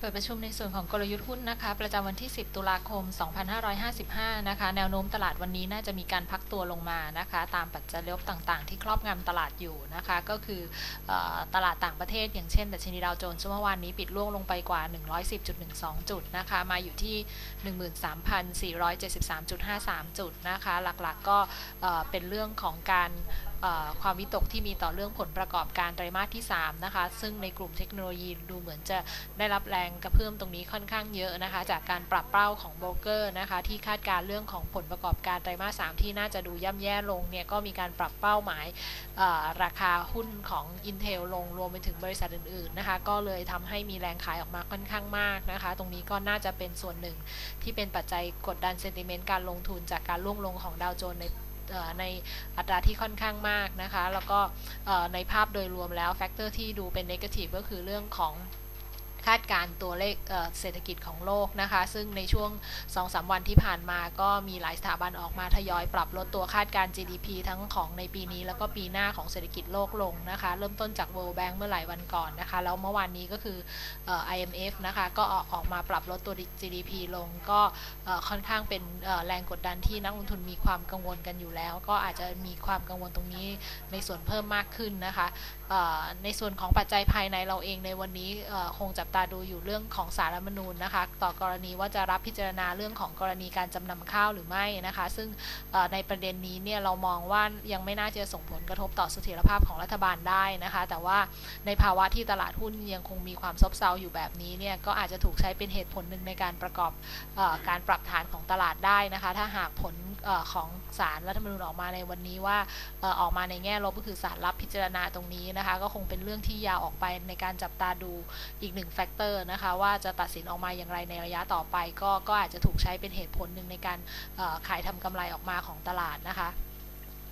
เปิดประชุมในส่วนของกลยุทธ์หุ้นนะคะ ประจำวันที่ 10 ตุลาคม 2555 นะคะ แนวโน้มตลาดวันนี้น่าจะมีการพักตัวลงมานะคะ ตามปัจจัยลบต่างๆ ที่ครอบงำตลาดอยู่นะคะ ก็คืออตลาดต่างประเทศ อย่างเช่นดัชนีดาวโจนส์เมื่อวานนี้ปิดร่วงลงไปกว่า 110.12 จุดนะคะ มาอยู่ที่ 13,473.53 จุดนะคะ หลักๆก็เป็นเรื่องของการความวิตกที่มีต่อเรื่องผลประกอบการไตรมาสที่ 3 นะคะ ซึ่งในกลุ่มเทคโนโลยีดูเหมือนจะได้รับแรงกระเพื่อมตรงนี้ค่อนข้างเยอะนะคะ จากการปรับเป้าของโบรกเกอร์นะคะ ที่คาดการเรื่องของผลประกอบการไตรมาส 3 ที่น่าจะดูย่ำแย่ลงเนี่ยก็มีการปรับเป้าหมายราคาหุ้นของ Intel ลงรวมไปถึงบริษัทอื่นๆนะคะ ก็เลยทำให้มีแรงขายออกมาค่อนข้างมากนะคะ ตรงนี้ก็น่าจะเป็นส่วนหนึ่งที่เป็นปัจจัยกดดันเซนติเมนต์การลงทุนจากการล่วงลงของดาวโจนส์ใน ในอัตราที่ค่อนข้างมากนะคะ แล้วก็ในภาพโดยรวมแล้วแฟกเตอร์ที่ดูเป็นเนกาทีฟก็คือเรื่องของ คาดการตัวเลขเศรษฐกิจของโลกนะคะ ซึ่งในช่วง 2-3 วันที่ผ่านมาก็มีหลายสถาบันออกมาทยอยปรับลดตัวคาดการ GDP ทั้งของในปีนี้ แล้วก็ปีหน้าของเศรษฐกิจโลกลงนะคะ เริ่มต้นจาก World Bank เมื่อหลายวันก่อนนะคะ แล้วเมื่อวานนี้ก็คือ IMF นะคะ ก็ออกมาปรับลดตัว GDP ลงก็ค่อนข้างเป็นแรงกดดันที่นักลงทุนมีความกังวลกันอยู่แล้ว ก็อาจจะมีความกังวลตรงนี้ในส่วนเพิ่มมากขึ้นนะคะในส่วนของปัจจัยภายในเราเองในวันนี้คงจับตาดูอยู่เรื่องของสารรัฐมนูญนะคะ ต่อกรณีว่าจะรับพิจารณาเรื่องของกรณีการจำนำข้าวหรือไม่นะคะ ซึ่งในประเด็นนี้เนี่ยเรามองว่ายังไม่น่าจะส่งผลกระทบต่อเสถียรภาพของรัฐบาลได้นะคะ แต่ว่าในภาวะที่ตลาดหุ้นยังคงมีความซบเซาอยู่แบบนี้เนี่ยก็อาจจะถูกใช้เป็นเหตุผลหนึ่งในการประกอบอการปรับฐานของตลาดได้นะคะ ถ้าหากผล อของสารรัฐธรรมนูญออกมาในวันนี้ว่าออกมาในแง่ลบก็คือสารรับพิจารณาตรงนี้นะคะ ก็คงเป็นเรื่องที่ยาวออกไปในการจับตาดูอีกหนึ่งแฟกเตอร์นะคะ ว่าจะตัดสินออกมาอย่างไรในระยะต่อไป ก็ก็อาจจะถูกใช้เป็นเหตุผลหนึ่งในการขายทำกำไรออกมาของตลาดนะคะ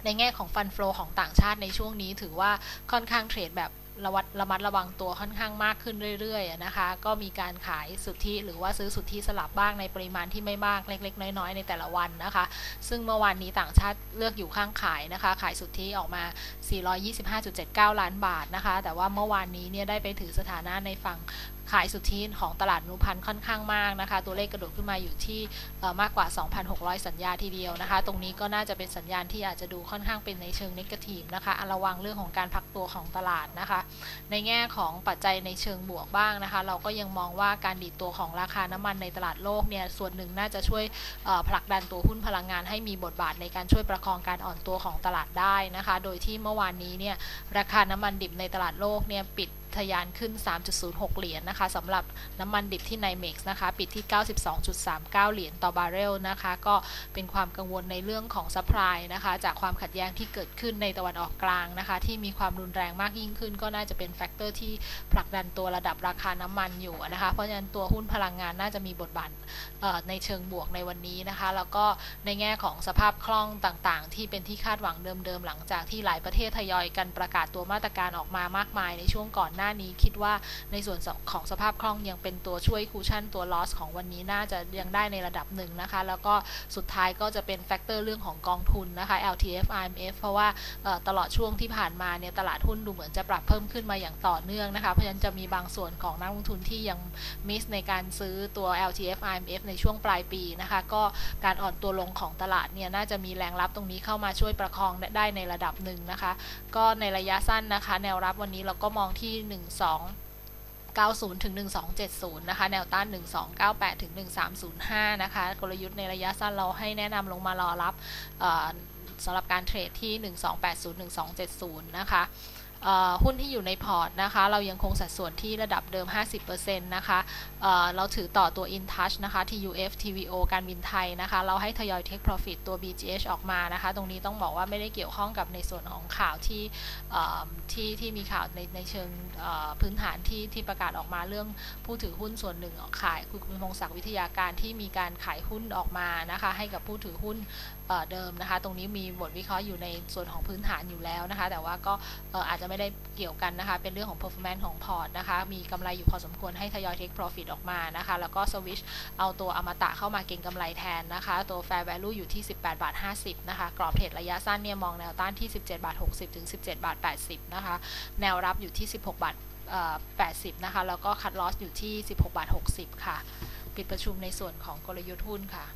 ในแง่ของฟันฟลอของต่างชาติในช่วงนี้ถือว่าค่อนข้างเทรดแบบ ระวัดระมัดระวังตัวค่อนข้างมากขึ้นเรื่อยๆนะคะ ก็มีการขายสุทธิหรือว่าซื้อสุทธิสลับบ้างในปริมาณที่ไม่มากเล็ก ๆ น้อยๆในแต่ละวันนะคะ ซึ่งเมื่อวานนี้ต่างชาติเลือกอยู่ข้างขายนะคะ ขายสุทธิออกมา 425.79 ล้านบาทนะคะ แต่ว่าเมื่อวานนี้เนี่ยได้ไปถือสถานะในฝั่ง ขายสุทธิของตลาดนุพันธ์ค่อนข้างมากนะคะ ตัวเลขกระโดดขึ้นมาอยู่ที่มากกว่า 2,600 สัญญาทีเดียวนะคะ ตรงนี้ก็น่าจะเป็นสัญญาณที่อาจจะดูค่อนข้างเป็นในเชิงนิเกทีฟนะคะระวังเรื่องของการพักตัวของตลาดนะคะ ในแง่ของปัจจัยในเชิงบวกบ้างนะคะ เราก็ยังมองว่าการดีดตัวของราคาน้ำมันในตลาดโลกเนี่ยส่วนหนึ่งน่าจะช่วยผลักดันตัวหุ้นพลังงาน ให้มีบทบาทในการช่วยประคองการอ่อนตัวของตลาดได้นะคะ โดยที่เมื่อวานนี้เนี่ยราคาน้ำมันดิบในตลาดโลกเนี่ยปิด ทะยานขึ้น 3.06 เหรียญนนะคะสำหรับน้ำมันดิบที่ไนเม็กซ์นะคะ ปิดที่ 92.39 เหรียญต่อบาร์เรลนะคะ ก็เป็นความกังวลในเรื่องของซัพพลายนะคะ จากความขัดแย้งที่เกิดขึ้นในตะวันออกกลางนะคะ ที่มีความรุนแรงมากยิ่งขึ้น ก็น่าจะเป็นแฟกเตอร์ที่ผลักดันตัวระดับราคาน้ำมันอยู่นะคะ เพราะฉะนั้นตัวหุ้นพลังงานน่าจะมีบทบาทในเชิงบวกในวันนี้นะคะ แล้วก็ในแง่ของสภาพคล่องต่างๆ ที่เป็นที่คาดหวังเดิมๆ หลังจากที่หลายประเทศทยอยกันประกาศตัวมาตรการออกมามากมายในช่วงก่อนหน้านี้คิดว่าในส่วนของสภาพคล่องยังเป็นตัวช่วยคูชั่นตัวลอสของวันนี้น่าจะยังได้ในระดับหนึ่งนะคะ แล้วก็สุดท้ายก็จะเป็นแฟกเตอร์เรื่องของกองทุนนะคะ LTF IMF เพราะว่าตลอดช่วงที่ผ่านมาเนี่ยตลาดหุ้นดูเหมือนจะปรับเพิ่มขึ้นมาอย่างต่อเนื่องนะคะ เพราะฉะนั้นจะมีบางส่วนของนักลงทุนที่ยังมิสในการซื้อตัว LTF IMF ในช่วงปลายปีนะคะ ก็การอ่อนตัวลงของตลาดเนี่ยน่าจะมีแรงรับตรงนี้เข้ามาช่วยประคองได้ในระดับหนึ่งนะคะ ก็ในระยะสั้นนะคะ แนวรับวันนี้เราก็มองที่1 2 90 ถึง 1270 นะคะ แนวต้าน 1298 ถึง 1305 นะคะ กลยุทธ์ในระยะสั้นเราให้แนะนำลงมารอรับสำหรับการเทรดที่ 1280 1270 นะคะ หุ้นที่อยู่ในพอร์ตนะคะ เรายังคงสัดส่วนที่ระดับเดิม 50%นะคะเเราถือต่อตัว InTouch นะคะ TUF TVO การบินไทยนะคะ เราให้ทยอย Take Profit ตัว BGH ออกมานะคะ ตรงนี้ต้องบอกว่าไม่ได้เกี่ยวข้องกับในส่วนของข่าวที่ที่ที่มีข่าวในในเชิงพื้นฐานที่ที่ประกาศออกมาเรื่องผู้ถือหุ้นส่วนหนึ่งขาย คุณพงศักดิ์วิทยาการที่มีการขายหุ้นออกมานะคะ ให้กับผู้ถือหุ้นเดิมนะคะ ตรงนี้มีบทวิเคราะห์อยู่ในส่วนของพื้นฐานอยู่แล้วนะคะ แต่ว่าก็อาจจะไม่ได้เกี่ยวกันนะคะ เป็นเรื่องของ performance ของพอร์ตนะคะ มีกำไรอยู่พอสมควรให้ทยอย take profit ออกมานะคะ แล้วก็ switch เอาตัวอมตะเข้ามาเก็งกำไรแทนนะคะ ตัว fair value อยู่ที่ 18 บาท 50 นะคะ กรอบเทรดระยะสั้นเนี่ยมองแนวต้านที่ 17 บาท 60 ถึง 17 บาท 80 นะคะ แนวรับอยู่ที่ 16 บาท 80 นะคะ แล้วก็คัดลอสอยู่ที่ 16 บาท 60 ค่ะ ปิดประชุมในส่วนของกลยุทธ์หุ้นค่ะ